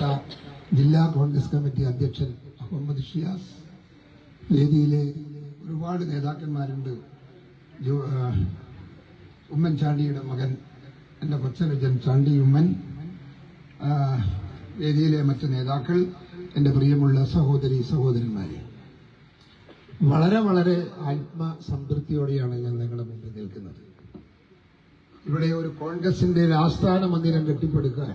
ബഹുമാനപ്പെട്ട ജില്ലാ കോൺഗ്രസ് കമ്മിറ്റി അധ്യക്ഷൻ അഹമ്മദ് ഷിയാസ്. വേദിയിലെ ഒരുപാട് നേതാക്കന്മാരുണ്ട്. ഉമ്മൻ ചാണ്ടിയുടെ ഉമ്മൻചാണ്ടിയുടെ മകൻ എന്റെ കൊച്ചനുജൻ ചാണ്ടി ഉമ്മൻ വേദിയിലെ മറ്റ് നേതാക്കൾ എന്റെ പ്രിയമുള്ള സഹോദരി സഹോദരന്മാരെ. വളരെ വളരെ ആത്മസംതൃപ്തിയോടെയാണ് ഞാൻ നിങ്ങളുടെ മുമ്പിൽ നിൽക്കുന്നത്. ഇവിടെ ഒരു കോൺഗ്രസിന്റെ ഒരു ആസ്ഥാന മന്ദിരം കെട്ടിപ്പടുക്കാൻ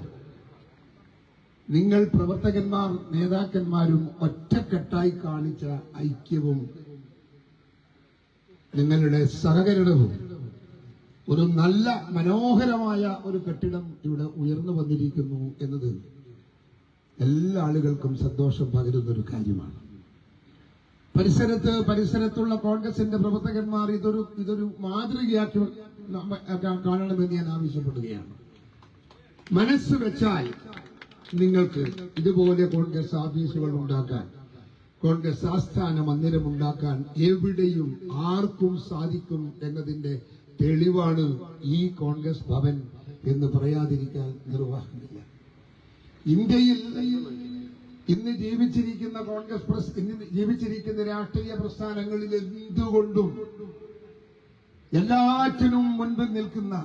നിങ്ങൾ പ്രവർത്തകന്മാർ നേതാക്കന്മാരും ഒറ്റക്കെട്ടായി കാണിച്ച ഐക്യവും നിങ്ങളുടെ സഹകരണവും ഒരു നല്ല മനോഹരമായ ഒരു കെട്ടിടം ഇവിടെ ഉയർന്നു വന്നിരിക്കുന്നു എന്നത് എല്ലാ ആളുകൾക്കും സന്തോഷം പകരുന്ന ഒരു കാര്യമാണ്. പരിസരത്ത് പരിസരത്തുള്ള കോൺഗ്രസിന്റെ പ്രവർത്തകന്മാർ ഇതൊരു ഇതൊരു മാതൃകയാക്കി കാണണമെന്ന് ഞാൻ ആവശ്യപ്പെടുകയാണ്. മനസ്സ് വെച്ചാൽ നിങ്ങൾക്ക് ഇതുപോലെ കോൺഗ്രസ് ഓഫീസുകൾ ഉണ്ടാക്കാൻ കോൺഗ്രസ് ആസ്ഥാന മന്ദിരം ഉണ്ടാക്കാൻ എവിടെയും ആർക്കും സാധിക്കും എന്നതിന്റെ തെളിവാണ് ഈ കോൺഗ്രസ് ഭവൻ എന്ന് പറയാതിരിക്കാൻ നിർവാഹമില്ല. ഇന്ത്യയിൽ ഇന്ന് ജീവിച്ചിരിക്കുന്ന കോൺഗ്രസ് ജീവിച്ചിരിക്കുന്ന രാഷ്ട്രീയ പ്രസ്ഥാനങ്ങളിൽ എന്തുകൊണ്ടും എല്ലാറ്റിനും മുൻപിൽ നിൽക്കുന്ന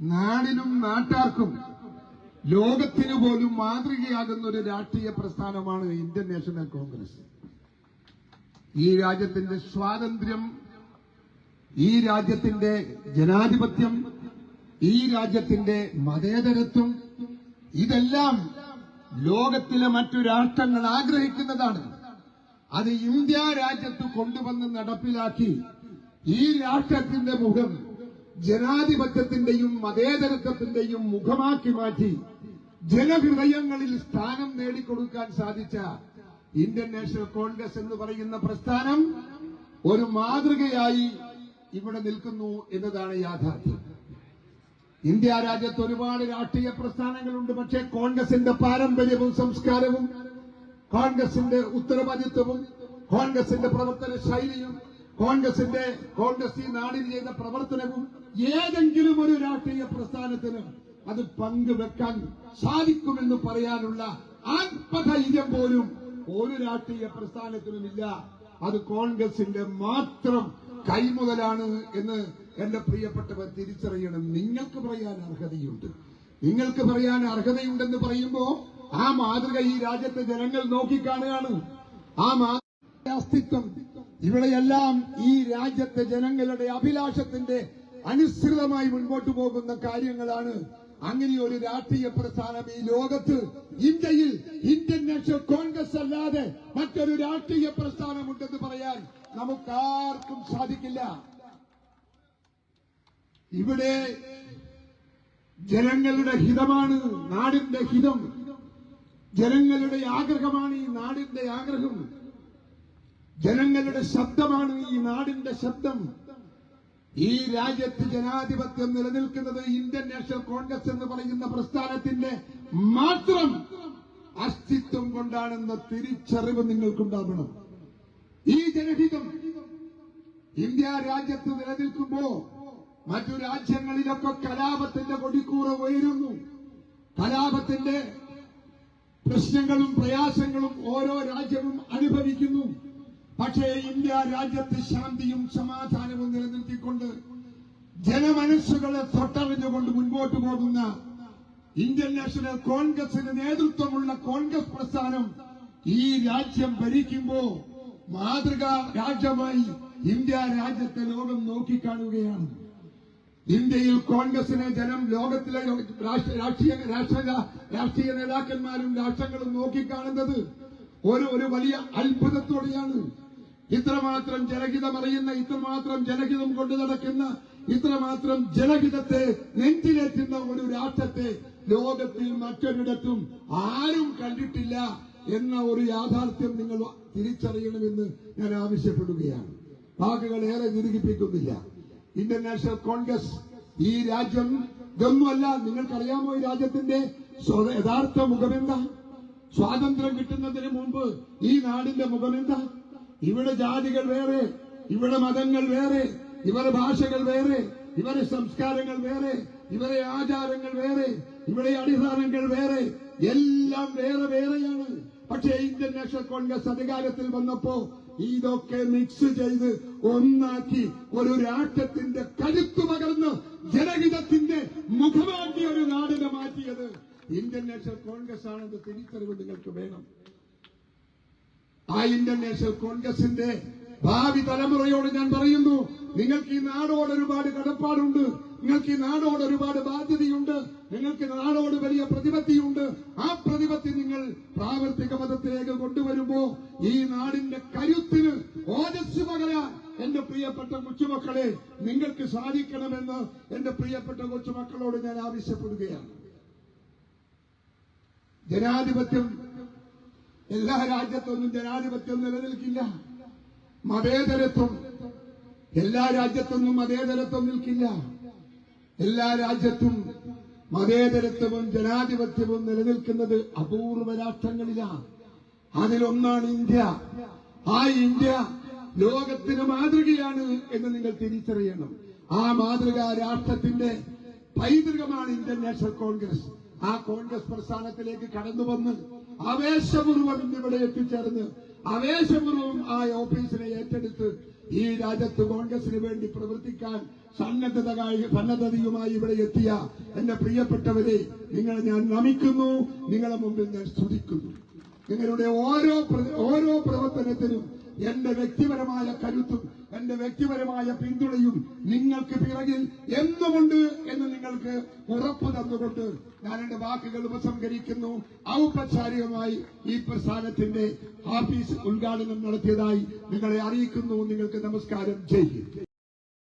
നാടിനും നാട്ടാർക്കും ലോകത്തിന് പോലും മാതൃകയാകുന്ന ഒരു രാഷ്ട്രീയ പ്രസ്ഥാനമാണ് ഇന്ത്യൻ നാഷണൽ കോൺഗ്രസ്. ഈ രാജ്യത്തിന്റെ സ്വാതന്ത്ര്യം ഈ രാജ്യത്തിന്റെ ജനാധിപത്യം ഈ രാജ്യത്തിന്റെ മതേതരത്വം ഇതെല്ലാം ലോകത്തിലെ മറ്റു രാഷ്ട്രങ്ങൾ ആഗ്രഹിക്കുന്നതാണ്. അത് ഇന്ത്യ രാജ്യത്ത് കൊണ്ടുവന്ന് നടപ്പിലാക്കി ഈ രാഷ്ട്രത്തിന്റെ മുഖം ജനാധിപത്യത്തിന്റെയും മതേതരത്വത്തിന്റെയും മുഖമാക്കി മാറ്റി ജനഹൃദയങ്ങളിൽ സ്ഥാനം നേടിക്കൊടുക്കാൻ സാധിച്ച ഇന്ത്യൻ നാഷണൽ കോൺഗ്രസ് എന്ന് പറയുന്ന പ്രസ്ഥാനം ഒരു മാതൃകയായി ഇവിടെ നിൽക്കുന്നു എന്നതാണ് യാഥാർത്ഥ്യം. ഇന്ത്യ രാജ്യത്ത് ഒരുപാട് രാഷ്ട്രീയ പ്രസ്ഥാനങ്ങളുണ്ട് പക്ഷേ കോൺഗ്രസിന്റെ പാരമ്പര്യവും സംസ്കാരവും കോൺഗ്രസിന്റെ ഉത്തരവാദിത്വവും കോൺഗ്രസിന്റെ പ്രവർത്തന ശൈലിയും കോൺഗ്രസിന്റെ കോൺഗ്രസ് ഈ നാടിൽ ചെയ്ത പ്രവർത്തനവും ഏതെങ്കിലും ഒരു രാഷ്ട്രീയ പ്രസ്ഥാനത്തിന് അത് പങ്കുവെക്കാൻ സാധിക്കുമെന്ന് പറയാനുള്ള ആത്മധൈര്യം പോലും ഒരു രാഷ്ട്രീയ പ്രസ്ഥാനത്തിനുമില്ല. അത് കോൺഗ്രസിന്റെ മാത്രം കൈമുതലാണ് എന്ന് എന്റെ പ്രിയപ്പെട്ടവർ തിരിച്ചറിയണം. നിങ്ങൾക്ക് പറയാൻ അർഹതയുണ്ട്. നിങ്ങൾക്ക് പറയാൻ അർഹതയുണ്ടെന്ന് പറയുമ്പോ ആ മാതൃക ഈ രാജ്യത്തെ ജനങ്ങൾ നോക്കിക്കാണുകയാണ്. ആ മാതൃക അസ്തിത്വം. ഇവിടെയെല്ലാം ഈ രാജ്യത്തെ ജനങ്ങളുടെ അഭിലാഷത്തിന്റെ അനുസൃതമായി മുൻപോട്ടു പോകുന്ന കാര്യങ്ങളാണ് അങ്ങനെ ഒരു രാഷ്ട്രീയ പ്രസ്ഥാനം ഈ ലോകത്ത് ഇന്ത്യയിൽ ഇന്ത്യൻ നാഷണൽ കോൺഗ്രസ് അല്ലാതെ മറ്റൊരു രാഷ്ട്രീയ പ്രസ്ഥാനമുണ്ടെന്ന് പറയാൻ നമുക്കാർക്കും സാധിക്കില്ല. ഇവിടെ ജനങ്ങളുടെ ഹിതമാണ് നാടിന്റെ ഹിതം. ജനങ്ങളുടെ ആഗ്രഹമാണ് ഈ നാടിന്റെ ആഗ്രഹം. ജനങ്ങളുടെ ശബ്ദമാണ് ഈ നാടിന്റെ ശബ്ദം. ഈ രാജ്യത്ത് ജനാധിപത്യം നിലനിൽക്കുന്നത് ഇന്ത്യൻ നാഷണൽ കോൺഗ്രസ് എന്ന് പറയുന്ന പ്രസ്ഥാനത്തിന്റെ മാത്രം അസ്തിത്വം കൊണ്ടാണെന്ന തിരിച്ചറിവ് നിങ്ങൾക്കുണ്ടാവണം. ഈ ജനഹിതം ഇന്ത്യ രാജ്യത്ത് നിലനിൽക്കുമ്പോ മറ്റു രാജ്യങ്ങളിലൊക്കെ കലാപത്തിന്റെ കൊടിക്കൂറ ഉയരുന്നു. കലാപത്തിന്റെ പ്രശ്നങ്ങളും പ്രയാസങ്ങളും ഓരോ രാജ്യവും അനുഭവിക്കുന്നു. പക്ഷേ ഇന്ത്യ രാജ്യത്ത് ശാന്തിയും സമാധാനവും ജനമനസ്സുകളെ തൊട്ടറിഞ്ഞുകൊണ്ട് മുൻപോട്ട് പോകുന്ന ഇന്ത്യൻ നാഷണൽ കോൺഗ്രസിന് നേതൃത്വമുള്ള കോൺഗ്രസ് പ്രസ്ഥാനം ഈ രാജ്യം ഭരിക്കുമ്പോ മാതൃകാ രാജ്യമായി ഇന്ത്യ രാജ്യത്തെ ലോകം നോക്കിക്കാണുകയാണ്. ഇന്ത്യയിൽ കോൺഗ്രസിനെ ജനം ലോകത്തിലെ രാഷ്ട്ര- രാഷ്ട്രീയ രാഷ്ട്ര രാഷ്ട്രീയ നേതാക്കന്മാരും രാഷ്ട്രങ്ങളും നോക്കിക്കാണുന്നത് ഒരു ഒരു വലിയ അത്ഭുതത്തോടെയാണ്. ഇത്രമാത്രം ജനഹിതം അറിയുന്ന ഇത്രമാത്രം ജനഹിതം കൊണ്ടു നടക്കുന്ന ഇത്രമാത്രം ജനഹിതത്തെ നെഞ്ചിലേറ്റുന്ന ഒരു രാഷ്ട്രത്തെ ലോകത്തിൽ മറ്റൊരിടത്തും ആരും കണ്ടിട്ടില്ല എന്ന ഒരു യാഥാർത്ഥ്യം നിങ്ങൾ തിരിച്ചറിയണമെന്ന് ഞാൻ ആവശ്യപ്പെടുകയാണ്. വാക്കുകൾ ഏറെ ദീർഘിപ്പിക്കുന്നില്ല ഇന്റർനാഷണൽ നാഷണൽ കോൺഗ്രസ് ഈ രാജ്യം ഇതൊന്നുമല്ല. നിങ്ങൾക്കറിയാമോ ഈ രാജ്യത്തിന്റെ യഥാർത്ഥ മുഖമെന്താ? സ്വാതന്ത്ര്യം കിട്ടുന്നതിന് മുമ്പ് ഈ നാടിന്റെ മുഖമെന്താ? ഇവിടെ ജാതികൾ വേറെ ഇവിടെ മതങ്ങൾ വേറെ ഇവരെ ഭാഷകൾ വേറെ ഇവരെ സംസ്കാരങ്ങൾ വേറെ ഇവരെ ആചാരങ്ങൾ വേറെ ഇവരെ അടിസ്ഥാനങ്ങൾ വേറെ എല്ലാം വേറെ വേറെയാണ്. പക്ഷേ ഇന്ത്യൻ നാഷണൽ കോൺഗ്രസ് അധികാരത്തിൽ വന്നപ്പോ ഇതൊക്കെ മിക്സ് ചെയ്ത് ഒന്നാക്കി ഒരു രാഷ്ട്രത്തിന്റെ കരുത്തു പകർന്ന് ജനഹിതത്തിന്റെ മുഖമാക്കി ഒരു നാടിനെ മാറ്റിയത് ഇന്ത്യൻ നാഷണൽ കോൺഗ്രസ് ആണെന്ന് തിരിച്ചറിവ് നിങ്ങൾക്ക് വേണം. ആ ഇന്ത്യൻ നാഷണൽ കോൺഗ്രസിന്റെ ഭാവി തലമുറയോട് ഞാൻ പറയുന്നു നിങ്ങൾക്ക് ഈ നാടോട് ഒരുപാട് കടപ്പാടുണ്ട്. നിങ്ങൾക്ക് ഈ നാടോട് ഒരുപാട് ബാധ്യതയുണ്ട്. നിങ്ങൾക്ക് നാടോട് വലിയ പ്രതിപത്തിയുണ്ട്. ആ പ്രതിപത്തി നിങ്ങൾ പ്രാവർത്തിക മതത്തിലേക്ക് കൊണ്ടുവരുമ്പോ ഈ നാടിന്റെ കരുത്തിന് ഓജസ് പകരാൻ എന്റെ പ്രിയപ്പെട്ട കൊച്ചുമക്കളെ നിങ്ങൾക്ക് സാധിക്കണമെന്ന് എന്റെ പ്രിയപ്പെട്ട കൊച്ചുമക്കളോട് ഞാൻ ആവശ്യപ്പെടുകയാണ്. ജനാധിപത്യം എല്ലാ രാജ്യത്തൊന്നും ജനാധിപത്യം നിലനിൽക്കില്ല. മതേതരത്വം എല്ലാ രാജ്യത്തൊന്നും മതേതരത്വം നിൽക്കില്ല. എല്ലാ രാജ്യത്തും മതേതരത്വവും ജനാധിപത്യവും നിലനിൽക്കുന്നത് അപൂർവ രാഷ്ട്രങ്ങളിലാണ്. അതിലൊന്നാണ് ഇന്ത്യ. ആ ഇന്ത്യ ലോകത്തിന് മാതൃകയാണ് എന്ന് നിങ്ങൾ തിരിച്ചറിയണം. ആ മാതൃകാ രാഷ്ട്രത്തിന്റെ പൈതൃകമാണ് ഇന്ത്യൻ നാഷണൽ കോൺഗ്രസ്. ആ കോൺഗ്രസ് പ്രസ്ഥാനത്തിലേക്ക് കടന്നു വന്ന് ആവേശപൂർവം ഇവിടെ എത്തിച്ചേർന്ന് ആവേശപൂർവം ആ ഓഫീസിനെ ഏറ്റെടുത്ത് ഈ രാജ്യത്ത് കോൺഗ്രസിന് വേണ്ടി പ്രവർത്തിക്കാൻ സന്നദ്ധത സന്നദ്ധതയുമായി ഇവിടെ എത്തിയ എന്റെ പ്രിയപ്പെട്ടവരെ നിങ്ങളെ ഞാൻ നമിക്കുന്നു നിങ്ങളെ മുമ്പിൽ ഞാൻ സ്തുതിക്കുന്നു. നിങ്ങളുടെ ഓരോ ഓരോ പ്രവർത്തനത്തിനും എന്റെ വ്യക്തിപരമായ കരുത്തും എന്റെ വ്യക്തിപരമായ പിന്തുണയും നിങ്ങൾക്ക് പിറകിൽ എന്തുമുണ്ട് എന്ന് നിങ്ങൾക്ക് ഉറപ്പ് തന്നുകൊണ്ട് ഞാൻ എന്റെ വാക്കുകൾ ഉപസംഹരിക്കുന്നു. ഔപചാരികമായി ഈ പ്രസ്ഥാനത്തിന്റെ ഓഫീസ് ഉദ്ഘാടനം നടത്തിയതായി നിങ്ങളെ അറിയിക്കുന്നു. നിങ്ങൾക്ക് നമസ്കാരം. ചെയ്യും